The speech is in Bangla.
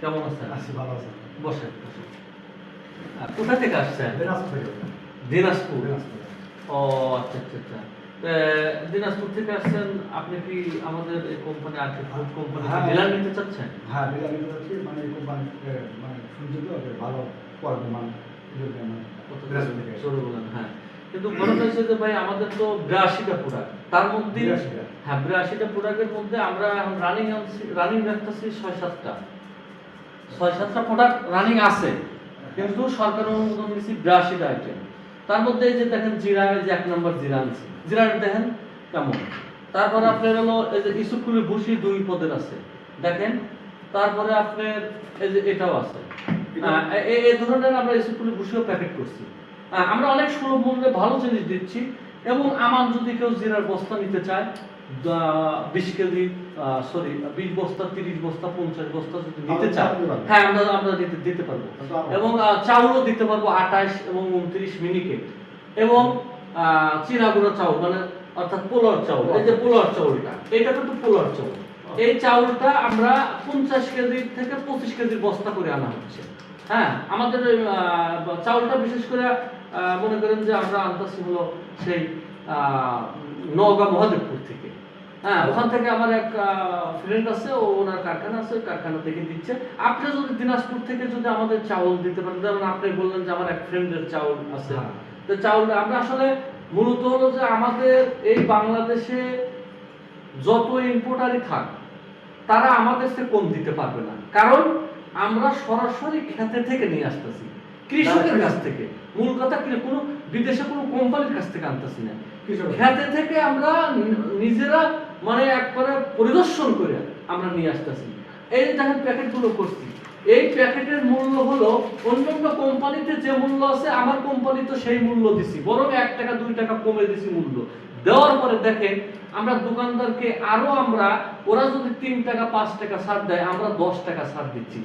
কেমন আছেন? আছি ভালো আছি। বসেন কোথা থেকে আসছেন? দিনাজপুর। দিনাজপুর? ও আচ্ছা আচ্ছা আচ্ছা। দিনাজপুর থেকে আসছেন আপনি কি আমাদের এই কোম্পানি আর ফুড কোম্পানি হ্যাঁ। ডিলার নিতে চাচ্ছেন? হ্যাঁ বিরিয়ানি করেছি মানে এই কোম্পানি মানে শুনছি তো ভালো কোয়ালিটি মান হ্যাঁ। কিন্তু ঘটনা হচ্ছে যে ভাই আমাদের তো বিরাশিটা প্রোডাক্ট তার মধ্যে হ্যাঁ বিরাশিটা প্রোডাক্টের মধ্যে আমরা এখন রানিং রানিং রাখতেছি ছয় সাতটা। ছয় সাতটা প্রোডাক্ট রানিং আছে। কিন্তু সরকার অনুমোদন দিয়েছি বিরাশিটা আইটেম তার মধ্যে এই যে দেখেন জিরা যে এক নম্বর জিরা আনছি জিরাটা দেখেন কেমন? তারপরে আপনার হলো এই যে ইসুকুলি ভুসি দুই পদের আছে। দেখেন তারপরে আপনার এই যে এটাও আছে। এই ধরনের আমরা ইসুকুলি ভুসিও প্যাকেট করছি। আমরা অনেক সুলভ মূল্যে ভালো জিনিস দিচ্ছি। এবং আমার যদি কেউ জিরার বস্তা নিতে চায় বিশ কেজি সরি বিশ বস্তা তিরিশ বস্তা পঞ্চাশ বস্তা যদি নিতে চায় হ্যাঁ আমরা আমরা দিতে দিতে পারব। এবং চাউলও দিতে পারব আঠাশ এবং উনত্রিশ মিনিকেট এবং চিরাগুড়া চাউল মানে অর্থাৎ পোলার চাউল এই যে পোলার চাউলটা এটা কিন্তু পোলার চাউল। এই চাউলটা আমরা পঞ্চাশ কেজি থেকে পঁচিশ কেজির বস্তা করে আনা হচ্ছে। হ্যাঁ আমাদের চাউলটা বিশেষ করে মনে করেন যে আমরা আনতেছি হলো সেই নওগাঁ মহাদেবপুর থেকে। হ্যাঁ ওখান থেকে আমার এক ফ্রেন্ড আছে ও ওনার কারখানা আছে ওই কারখানা থেকে দিচ্ছে। আপনি যদি দিনাজপুর থেকে যদি আমাদের চাউল দিতে পারেন যেমন আপনি বললেন যে আমার এক ফ্রেন্ডের চাউল আছে। হ্যাঁ। তো চাউল আমরা আসলে মূলত হলো যে আমাদের এই বাংলাদেশে যত ইম্পোর্টারই থাক তারা আমাদের থেকে কম দিতে পারবে না। কারণ আমরা সরাসরি খেতে থেকে নিয়ে আসতেছি। কৃষকের কাছ থেকে। মূল কথা কি কোনো বিদেশে কোনো কোম্পানির কাছ থেকে আনতেছি না। খেতে থেকে আমরা নিজেরা মানে একবারে পরিদর্শন করে আমরা নিয়ে আসতেছি। এই দেখেন প্যাকেটগুলো করছি। এই প্যাকেটের মূল্য হলো অন্যান্য কোম্পানিতে যে মূল্য আছে আমার কোম্পানি তো সেই মূল্য দিছি। বরং এক টাকা দুই টাকা কমে দিছি মূল্য। দেওয়ার পরে দেখেন আমরা দোকানদারকে আরও আমরা ওরা যদি তিন টাকা পাঁচ টাকা ছাড় দেয় আমরা দশ টাকা ছাড় দিচ্ছি।